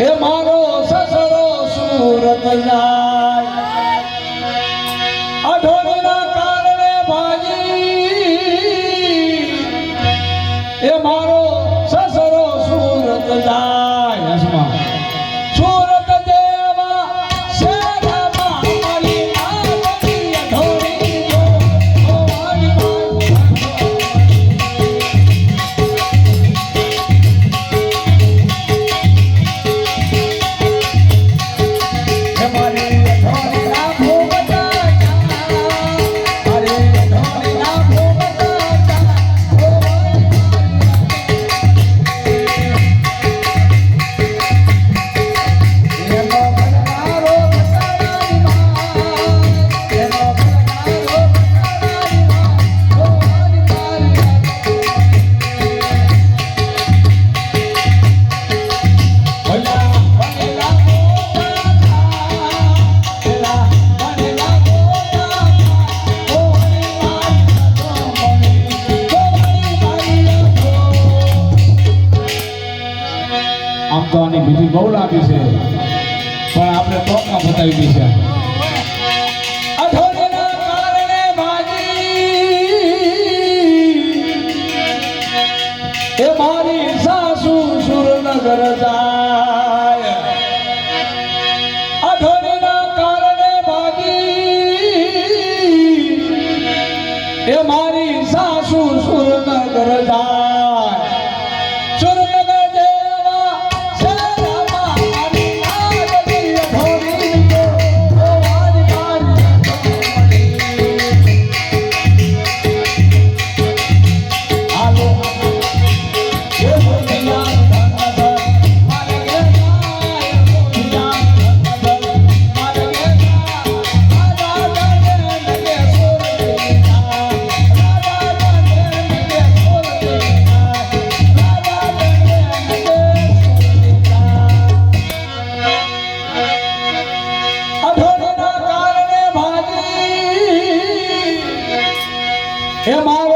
એ મારો સસરો સુરત જાય. અઢોળીના આમ તો આની બીજી બહુ લાંબી છે. પણ આપણે ટોપમાં બતાવી દી છે એ મારી સાસુ સુરનગર જાય. અઢળના કારણે બાજી એ મારી સાસુ સુરનગર જાય. Am I